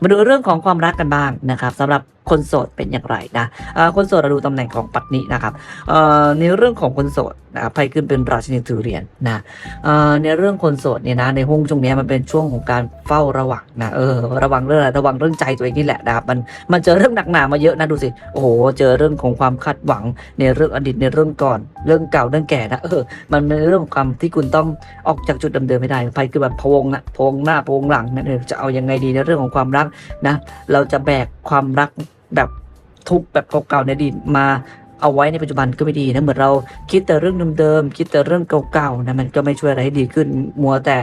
มาดูเรื่องของความรักกันบ้างนะครับสำหรับ คนโสดเป็นอย่างไรนะคนโสดเราดูตำแหน่งของปัตนินะครับในเรื่องของคนโสดนะครับไพ่ขึ้นเป็นราชินีถือเหรียญนะในเรื่องคนโสดเนี่ยนะในห้องช่วงนี้มันเป็นช่วงของการเฝ้าระวังนะเออระวังเรื่องอะไรระวังเรื่องใจตัวเองนี่แหละนะครับมันมันเจอเรื่องหนักหนามาเยอะนะดูสิโอ้โหเจอเรื่องของความคาดหวังในเรื่องอดีตในเรื่องก่อน เรื่องเก่าเรื่องแก่นะเออมันเป็นเรื่องของความที่คุณต้องออกจากจุดเดิมๆไม่ได้ไพ่คือแบบพวงนะพวงหน้าพวงหลังนะเออจะเอายังไงดีในเรื่องของความรักนะเราจะแบกความรัก แบบทุกแบบเก่าๆในอดีตมาเอาไว้ในปัจจุบันก็ไม่ดีนะเหมือนเราคิดแต่เรื่องเดิมๆคิดแต่เรื่องเก่าๆนะมันก็ไม่ช่วยอะไรให้ดีขึ้น มัวแต่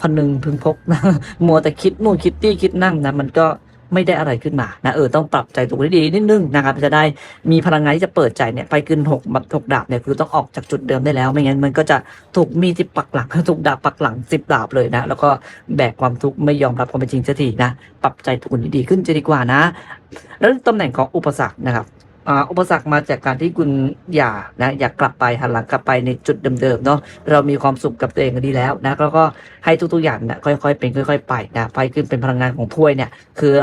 พนึงพึงพกนะมัวแต่คิดนู่นคิดนี่คิดนั่นนะมันก็ ไม่ได้อะไรขึ้นมานะเออต้องปรับใจตัวให้ดีนิดนึงนะครับจะได้มีพลังงานที่จะเปิดใจเนี่ยไปขึ้นหกบัตหกดาบเนี่ยคือต้องออกจากจุดเดิมได้แล้ว ไม่งั้นมันก็จะถูกมีดที่ปักหลังถูกดาบปักหลังสิบดาบเลยนะแล้วก็แบกความทุกข์ไม่ยอมรับความเป็นจริงสักทีนะปรับใจตัวให้ดีขึ้นจะดีกว่านะ แล้วตำแหน่งของอุปสรรคนะครับ อุปสรรคมาจากการที่คุณอย่านะอยากกลับไปหันหลังกลับไปในจุดเดิมๆเนาะเรามีความสุขกับตัวเองก็ดีแล้วนะแล้วก็ให้ทุกๆอย่างเนี่ยค่อยๆเป็นค่อย ๆ ไปนะไปขึ้นเป็นพลังงานของถ้วยเนี่ยคือ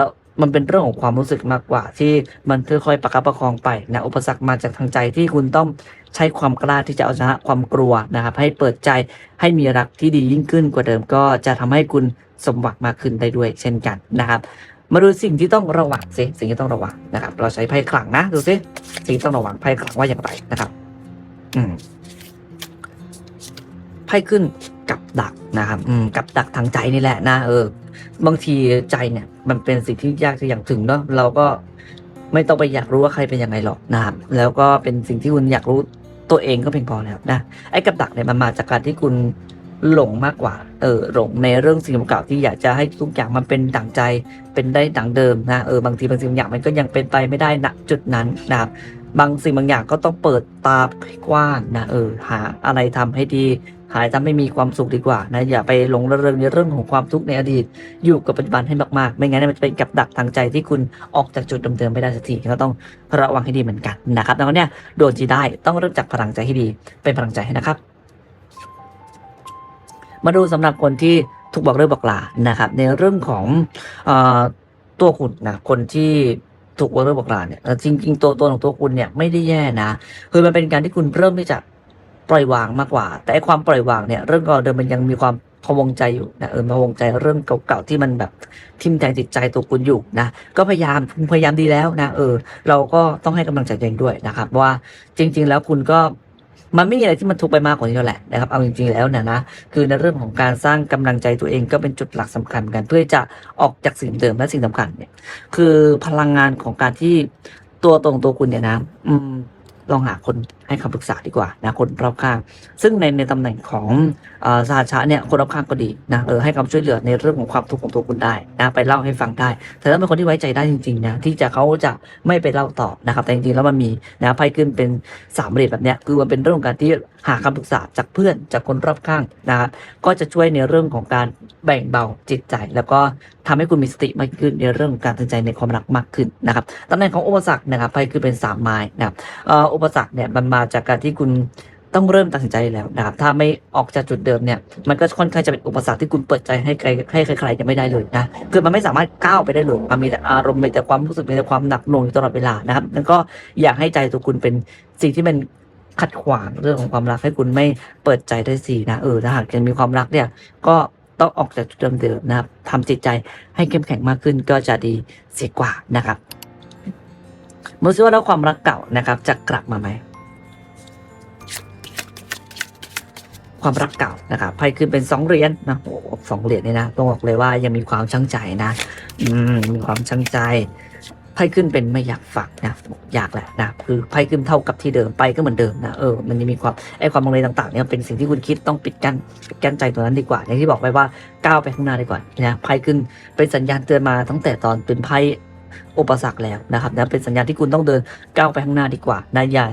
มันเป็นเรื่องของความรู้สึกมากกว่า ที่มันค่อยๆประคับประคองไปนะอุปสรรคมาจากทางใจที่คุณต้องใช้ความกล้าที่จะเอาชนะความกลัวนะครับ ให้เปิดใจให้มีรักที่ดียิ่งขึ้นกว่าเดิมก็จะทำให้คุณสมหวังมากขึ้นได้ด้วยเช่นกันนะครับ มาดูสิ่งที่ต้องระวังสิสิ่งที่ต้องระวังนะครับ เราใช้ไพ่ขลังนะดูสิสิ่งที่ต้องระวังไพ่ขลังว่าอย่างไรนะครับ อืมไพ่ขึ้นกับดักนะครับ อืมกับดักทางใจนี่แหละนะเออบางทีใจเนี่ย มันเป็นสิ่งที่ยากจะอย่างถึงเนาะเราก็ไม่ต้องไปอยากรู้ว่าใครเป็นยังไงหรอกนะครับแล้วก็เป็นสิ่งที่คุณอยากรู้ตัวเองก็เพียงพอแล้วนะไอ้กับดักเนี่ยมันมาจากการที่คุณ หลงมากกว่า เออหลงในเรื่องสิ่งเก่าที่อยากจะให้ทุกอย่างมันเป็นดั่งใจ เป็นได้ดั่งเดิมนะเออบางทีบางสิ่งบางอย่างมันก็ยังเป็นไปไม่ได้ณจุดนั้นนะครับบางสิ่งบางอย่างก็ต้องเปิดตาให้กว้างนะเออหาอะไรทำให้ดีหาอะไรทำให้มีความสุขดีกว่านะอย่าไปหลงระเริงในเรื่องของความทุกข์ในอดีต อยู่กับปัจจุบันให้มากๆ ไม่งั้นมันจะเป็นกับดักทางใจที่คุณออกจากจุดเดิมๆไม่ได้สักทีก็ต้องระวังให้ดีเหมือนกันนะครับดังนั้นเนี่ยโดนจีได้ต้องเริ่มจากพลังใจให้ดีเป็นพลังใจให้นะครับ มาดูสำหรับคนที่ถูกบอกเลิกบอกลานะครับ ในเรื่องของอตัวคุณนะคนที่ถูกบอกเลิกบอกลาเนี่ยจริง ๆ ตัวตัวของตัวคุณเนี่ยไม่ได้แย่นะ คือมันเป็นการที่คุณเริ่มที่จะปล่อยวางมากกว่า แต่ความปล่อยวางเนี่ยเรื่องเดิมมันยังมีความพวงใจอยู่นะเออพวงใจเรื่องเก่าๆที่มันแบบทิ่มแทงจิตใจตัวคุณอยู่นะก็พยายามพยายามดีแล้วนะเออ เราก็ต้องให้กำลังใจตัวเองด้วยนะครับว่าจริง ๆ แล้วคุณก็ มันไม่มีอะไรที่มันทุกไปมากกว่านี้แล้วแหละนะครับเอาจริงๆแล้วเนี่ยนะคือในเรื่องของการสร้างกำลังใจตัวเองก็เป็นจุดหลักสำคัญเหมือนกัน เพื่อจะออกจากสิ่งเดิมและสิ่งสำคัญเนี่ย คือพลังงานของการที่ตัวตรงตัวคุณเนี่ยนะ อืมลองหาคนให้คำปรึกษาดีกว่านะคนรอบข้าง ซึ่งในในตำแหน่งของเอ่อสาชะเนี่ยคนรอบข้างก็ดีนะเออให้ความช่วยเหลือในเรื่องของความทุกข์ของตัวคุณได้นะไปเล่าให้ฟังได้ แต่ถ้าเป็นคนที่ไว้ใจได้จริงๆนะที่จะเขาจะไม่ไปเล่าต่อนะครับแต่จริงๆแล้วมันมีนะไพ่ขึ้นเป็นสามเหรียญแบบเนี้ยคือมันเป็นเรื่องของการที่หาคำปรึกษาจากเพื่อนจากคนรอบข้างนะครับก็จะช่วยในเรื่องของการแบ่งเบาจิตใจ แล้วก็ทำให้คุณมีสติมากขึ้นในเรื่องของการตัดสินใจในความรักมากขึ้นนะครับตำแหน่งของอุปสรรคนะครับไพ่ขึ้นเป็นสามไม้นะครับอุปสรรคเนี่ยมันมาจากการที่คุณต้องเริ่มตัดสินใจแล้วนะครับถ้าไม่ออกจากจุดเดิมเนี่ย มันก็ค่อนข้างจะเป็นอุปสรรคที่คุณเปิดใจให้ใครให้ใครๆจะไม่ได้เลยนะ คือมันไม่สามารถก้าวไปได้เลย มันมีแต่อารมณ์มีแต่ความรู้สึกมีแต่ความหนักหน่วงอยู่ตลอดเวลานะครับนั่นก็อยากให้ใจตัวคุณเป็นสิ่งที่มันขัดขวางเรื่องของความรักให้คุณไม่เปิดใจได้สินะ เออ ถ้าหากยังมีความรักเนี่ย ก็ต้องออกจากจุดเดิมๆนะครับทำจิตใจให้เข้มแข็งมากขึ้นก็จะดีเสียกว่านะครับมาซิว่าแล้วความรักเก่านะครับ จะกลับมาไหม ความรักเก่านะครับไพ่ขึ้นเป็นสองเหรียญนะโอ้สองเหรียญนี่นะต้องบอกเลยว่ายังมีความช่างใจนะ อืมมีความช่างใจไพ่ขึ้นเป็นไม่อยากฝักนะอยากแหละนะคือไพ่ขึ้นเท่ากับที่เดิมไปก็เหมือนเดิมนะเออมันยังมีความไอ้ความลังเลต่างๆเนี่ยเป็นสิ่งที่คุณคิดต้องปิดกั้นปิดกั้นใจตัวนั้นดีกว่า อย่างที่บอกไปว่าก้าวไปข้างหน้าดีกว่านะไพ่ขึ้นเป็นสัญญาณเตือนมาตั้งแต่ตอนเป็นไพ่อุปสรรคแล้วนะครับนะเป็นสัญญาณที่คุณต้องเดินก้าวไปข้างหน้าดีกว่านะอย่า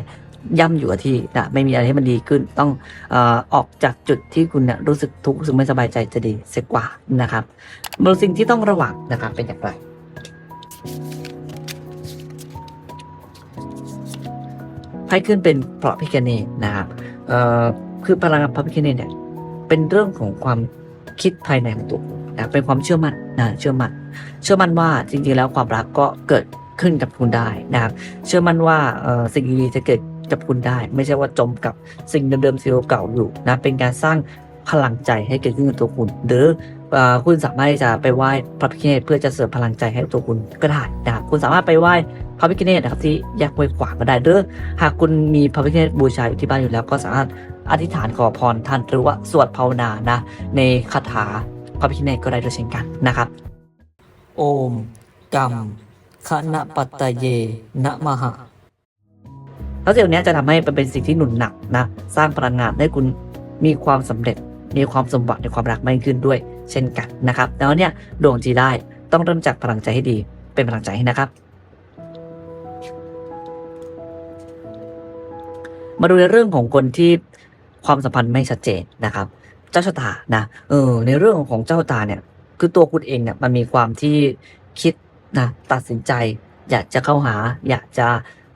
ย่ำอยู่กับที่นะไม่มีอะไรให้มันดีขึ้น ต้องอออกจากจุดที่คุณเนี่ยรู้สึกทุกข์รู้สึกไม่สบายใจจะดีเสียกว่านะครับบางสิ่งที่ต้องระวังนะครับเป็นอย่างไรไพ่ขึ้นเป็นเพราะพิคเนตนะครับคือพลังพระพิคเนตเนี่ยเป็นเรื่องของความคิดภายในของตัวนะเป็นความเชื่อมั่นนะเชื่อมั่นเชื่อมั่นว่าจริงๆแล้วความรักก็เกิดขึ้นกับคุณได้นะครับ เชื่อมั่นว่าสิ่งดีๆจะเกิด กับคุณได้ ไม่ใช่ว่าจมกับสิ่งเดิมๆสิ่งเก่าอยู่นะเป็นการสร้างพลังใจให้เกิดขึ้นกับตัวคุณ หรือเอ่อคุณสามารถจะไปไหว้พระพิฆเนศเพื่อจะเสริมพลังใจให้ตัวคุณก็ได้นะครับคุณสามารถไปไหว้พระพิฆเนศนะครับที่แยกห้วยขวาก็ได้หรือหากคุณมีพระพิฆเนศบูชาอยู่ที่บ้านอยู่แล้ว ก็สามารถอธิษฐานขอพรท่านหรือว่าสวดภาวนานะในคาถาพระพิฆเนศก็ได้ด้วยเช่นกันนะครับ โอมกัมคณปัตตเยนะมหะ แล้วสิ่งเนี้ยจะทำให้มันเป็นสิ่งที่หนุนหนักนะสร้างพลังงานให้คุณมีความสำเร็จ มีความสมหวังในความรักมากขึ้นด้วย เช่นกันนะครับแล้วเนี่ยดวงจีได้ต้องเริ่มจากพลังใจให้ดีเป็นพลังใจให้นะครับ มาดูในเรื่องของคนที่ความสัมพันธ์ไม่ชัดเจนนะครับ เจ้าชะตานะเออในเรื่องของเจ้าชะตาเนี่ย คือตัวคุณเองเนี่ยมันมีความที่คิดนะตัดสินใจ อยากจะเข้าหา อยากจะ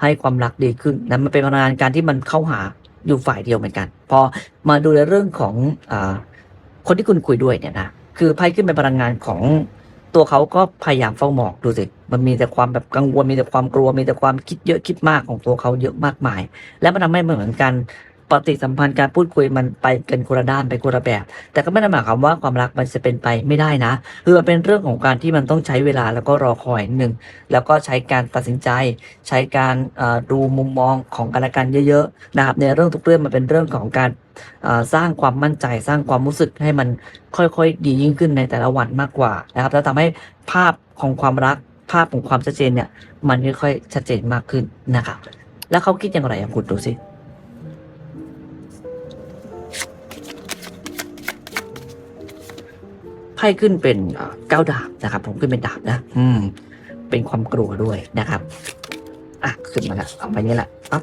ให้ความรักดีขึ้นนะมันเป็นพลังงานการที่มันเข้าหาอยู่ฝ่ายเดียวเหมือนกัน พอมาดูในเรื่องของอคนที่คุณคุยด้วยเนี่ยนะคือไพ่ขึ้นเป็นพลังงานของตัวเขาก็พยายามเฝ้ามองดูสิมันมีแต่ความแบบกังวลมีแต่ความกลัว มีแต่ความคิดเยอะคิดมากของตัวเขาเยอะมากมาย และมันทำให้เหมือนกัน ปฏิสัมพันธ์การพูดคุยมันไปกันคนละด้านไปคนละแบบ แต่ก็ไม่ได้หมายความว่าความรักมันจะเป็นไปไม่ได้นะคือมันเป็นเรื่องของการที่มันต้องใช้เวลาแล้วก็รอคอยนิดนึงแล้วก็ใช้การตัดสินใจ ใช้การดูมุมมองของกันและกันเยอะๆนะครับในเรื่องทุกเรื่องมันเป็นเรื่องของการสร้างความมั่นใจสร้างความรู้สึกให้มันค่อยๆ ดียิ่งขึ้นในแต่ละวันมากกว่านะครับแล้วทำให้ภาพของความรักภาพของความชัดเจนเนี่ยมันค่อยๆชัดเจนมากขึ้นนะครับแล้วเขาคิดอย่างไรอะคุณดูสิ ไพ่ขึ้นเป็นเอ่อเก้าดาบนะครับ ผมขึ้นเป็นดาบนะ อืม เป็นความกลัวด้วยนะครับ อะขึ้นมาแล้วเอาไปนี้แหละปั๊บ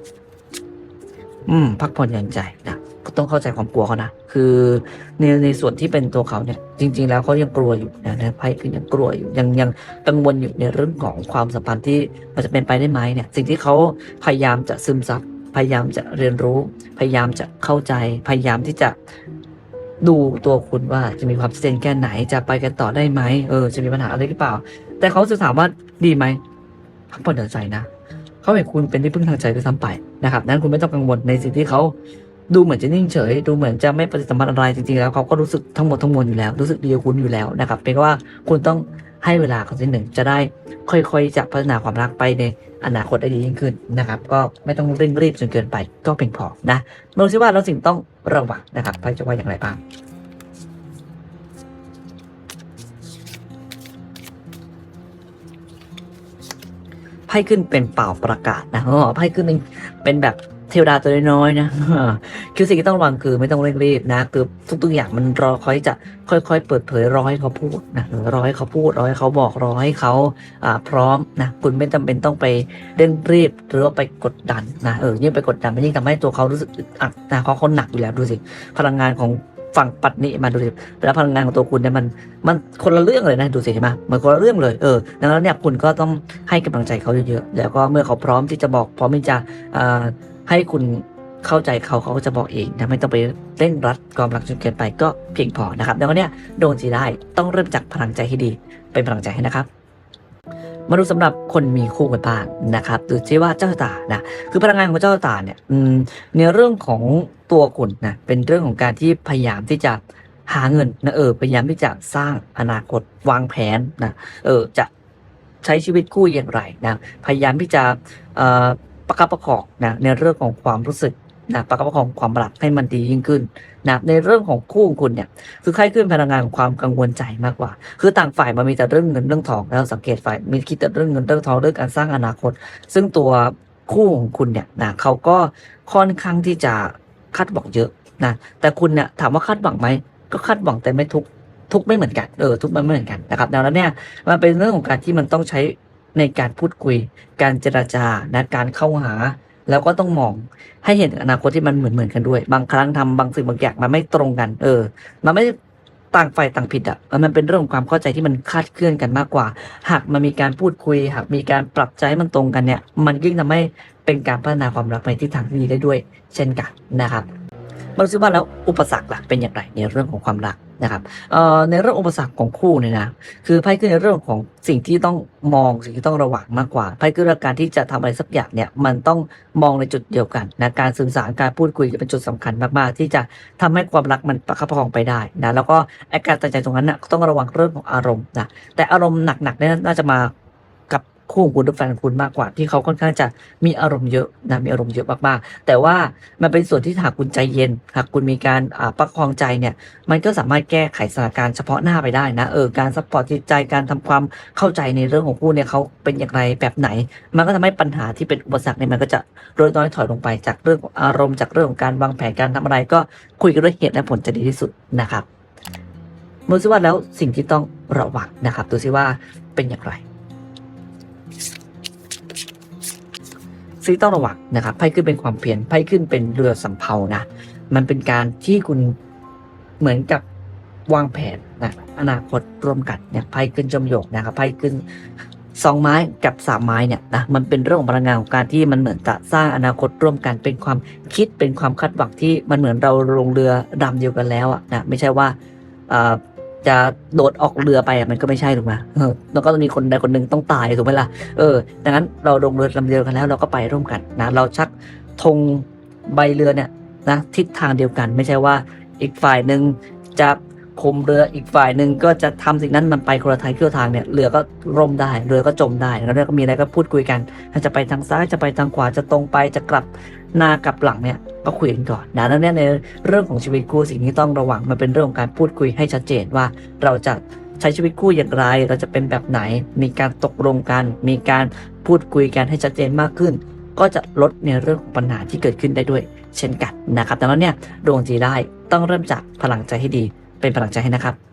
อืม พักผ่อนหย่อนใจนะก็ต้องเข้าใจความกลัวเขานะ คือในในส่วนที่เป็นตัวเขาเนี่ย จริง ๆ แล้วเขายังกลัวอยู่นะนะไพ่คือยังกลัวอยู่ยังยังกังวลอยู่ในเรื่องของความสัมพันธ์ที่มันจะเป็นไปได้ไหมเนี่ย สิ่งที่เขาพยายามจะซึมซับพยายามจะเรียนรู้ พยายามจะเข้าใจ พยายามที่จะ ดูตัวคุณว่าจะมีความเซนแค่ไหนจะไปกันต่อได้ไหมเออจะมีปัญหาอะไรหรือเปล่า แต่เขาจะถามว่าดีไหมพักผ่อนหย่อนใจนะเขาเห็นคุณเป็นที่พึ่งทางใจด้วยซ้ำไปนะครับนั้นคุณไม่ต้องกังวลในสิ่งที่เขาดูเหมือนจะนิ่งเฉย ดูเหมือนจะไม่ปฏิสัมพันธ์อะไรจริงๆแล้วเขาก็รู้สึกทั้งหมดทั้งมวลอยู่แล้ว รู้สึกดีกับคุณอยู่แล้วนะครับเป็นว่าคุณต้อง ให้เวลาเขาสักหนึ่งจะได้ค่อยๆจะพัฒนาความรักไปในอนาคตได้ดียิ่งขึ้นนะครับ ก็ไม่ต้องเร่งรีบจนเกินไปก็เพียงพอนะมาดูซิว่าเราสิ่งต้องระวังนะครับไพ่จะว่าอย่างไรบ้างไพ่ขึ้นเป็นเป่าประกาศนะอ๋อไพ่ขึ้นเป็นเป็นแบบ เทวดาตัวน้อยๆนะคือสิ่งที่ต้องระวังคือไม่ต้องเร่งรีบนะ คือทุกๆอย่างมันรอคอยจะค่อย ๆ เปิดเผยรอให้เขาพูดนะรอให้เขาพูดรอให้เขาบอกรอให้เขาพร้อมนะคุณไม่จำเป็นต้องไปเร่งรีบหรือว่าไปกดดันนะเออยิ่งไปกดดันมันยิ่งทำให้ตัวเขารู้สึกอึดอัดนะเพราะเขาหนักอยู่แล้วดูสิพลังงานของฝั่งปัดนี้มาดูสิแล้วพลังงานของตัวคุณเนี่ยมันมันคนละเรื่องเลยนะดูสิเห็นไหมเหมือนคนละเรื่องเลยเออดังนั้นเนี่ยคุณก็ต้องให้กำลังใจเขาเยอะๆแล้วก็เมื่อเขาพร้อมที่จะบอกพร้อมที่จะอ่า ให้คุณเข้าใจเขาเขาก็จะบอกเองนะไม่ต้องไปเร่งรัดความรักจนเกินไปก็เพียงพอนะครับดังนั้นเนี่ยโดนจีได้ต้องเริ่มจากพลังใจให้ดี เป็นพลังใจให้นะครับมาดูสำหรับคนมีคู่กันบ้างนะครับดูซิว่าเจ้าตานะคือพลังงานของเจ้าตาเนี่ยอืมในเรื่องของตัวคุณนะเป็นเรื่องของการที่พยายามที่จะหาเงินนะเออพยายามที่จะสร้างอนาคตวางแผนนะเออจะใช้ชีวิตคู่อย่างไรนะพยายามที่จะเอ่อ ประคับประคองนะในเรื่องของความรู้สึกนะประคับประคองความรักให้มันดียิ่งขึ้นนะในเรื่องของคู่ของคุณเนี่ยคือใครขึ้นพลังงานของความกังวลใจมากกว่า คือต่างฝ่ายมันมีแต่เรื่องเงินเรื่องทองแล้วสังเกตฝ่ายมีคิดแต่เรื่องเงินเรื่องทองเรื่องการสร้างอนาคต ซึ่งตัวคู่ของคุณเนี่ยนะเขาก็ค่อนข้างที่จะคาดหวังเยอะนะแต่คุณเนี่ยถามว่าคาดหวังไหมก็คาดหวังแต่ไม่ทุกทุกไม่เหมือนกันเออทุกมันไม่เหมือนกันนะครับดังนั้นเนี่ยมันเป็นเรื่องของการที่มันต้องใช้ ในการพูดคุย การเจราจานะการเข้าหา แล้วก็ต้องมองให้เห็นอนาคตที่มันเหมือนเหมือนกันด้วย บางครั้งทำบางสิ่งบางอย่างมันไม่ตรงกัน เออ มันไม่ต่างฝ่ายต่างผิดอะมันเป็นเรื่องของความเข้าใจที่มันคาดเคลื่อนกันมากกว่า หากมันมีการพูดคุย หากมีการปรับใจให้มันตรงกันเนี่ย มันยิ่งทำให้เป็นการพัฒนาความรักในทิศทางที่ดีได้ด้วย เช่นกันนะครับ มาดูซิว่าแล้วอุปสรรคล่ะเป็นอย่างไรในเรื่องของความรักนะครับในเรื่องอุปสรรคของคู่เนี่ยนะคือไพ่ขึ้นในเรื่องของสิ่งที่ต้องมองสิ่งที่ต้องระวังมากกว่าไพ่ขึ้นการที่จะทำอะไรสักอย่างเนี่ยมันต้องมองในจุดเดียวกันนะการสื่อสารการพูดคุยจะเป็นจุดสำคัญมากๆ ที่จะทำให้ความรักมันประคับประคองไปได้นะแล้วก็อาการตัดใจตรงนั้นนะต้องระวังเรื่องของอารมณ์นะแต่อารมณ์หนักๆเนี่ยน่าจะมา คู่ของคุณหรือแฟนของคุณมากกว่าที่เขาค่อนข้างจะมีอารมณ์เยอะนะมีอารมณ์เยอะมากๆ แต่ว่ามันเป็นส่วนที่หากคุณใจเย็น หากคุณมีการประคองใจเนี่ยมันก็สามารถแก้ไขสถานการณ์เฉพาะหน้าไปได้นะเออการซัพพอร์ตจิตใจการทำความเข้าใจในเรื่องของคู่เนี่ยเขาเป็นอย่างไรแบบไหน มันก็ทำให้ปัญหาที่เป็นอุปสรรคเนี่ยมันก็จะลดน้อยถอยลงไปจากเรื่องอารมณ์จากเรื่องของการวางแผนการทำอะไร ก็คุยกันด้วยเหตุและผลจะดีที่สุดนะครับดูซิว่าแล้วสิ่งที่ต้องระวังนะครับดูซิว่าเป็นอย่างไร สิ่งต้องระวังนะครับไพ่ขึ้นเป็นความเพียรไพ่ขึ้นเป็นเรือสำเภานะ มันเป็นการที่คุณเหมือนกับวางแผนนะอนาคตร่วมกันเนี่ยไพ่ขึ้นจมโยกนะครับไพ่ขึ้นสองไม้กับสามไม้เนี่ยนะมันเป็นเรื่องของพลังงานของการที่มันเหมือนจะสร้างอนาคตร่วมกันเป็นความคิดเป็นความคาดหวังที่มันเหมือนเราลงเรือดำเดียวกันแล้วอะนะไม่ใช่ว่า จะโดดออกเรือไปมันก็ไม่ใช่ถูกไหมเออแล้วก็ต้องมีคนใดคนหนึ่งต้องตายถูกไหมล่ะเออดังนั้นเราลงเรือลำเดียวกันแล้วเราก็ไปร่วมกันนะเราชักธงใบเรือเนี่ยนะทิศทางเดียวกัน ไม่ใช่ว่าอีกฝ่ายหนึ่งจะคุมเรืออีกฝ่ายหนึ่งก็จะทำสิ่งนั้นมันไปคนละทางคนละทางเนี่ยเรือก็ร่มได้เรือก็จมได้แล้วเนี่ยก็มีอะไรก็พูดคุยกันจะไปทางซ้ายจะไปทางขวาจะตรงไปจะกลับหน้ากลับหลังเนี่ย ก็คุยกันก่อนนะแล้วเนี่ยในเรื่องของชีวิตคู่สิ่งที่ต้องระวังมันเป็นเรื่องของการพูดคุยให้ชัดเจนว่าเราจะใช้ชีวิตคู่อย่างไร เราจะเป็นแบบไหน มีการตกลงกัน มีการพูดคุยกันให้ชัดเจนมากขึ้น ก็จะลดในเรื่องของปัญหาที่เกิดขึ้นได้ด้วย เช่นกันนะครับดังนั้นเนี่ยดวงจีได้ต้องเริ่มจากพลังใจให้ดี เป็นพลังใจให้นะครับ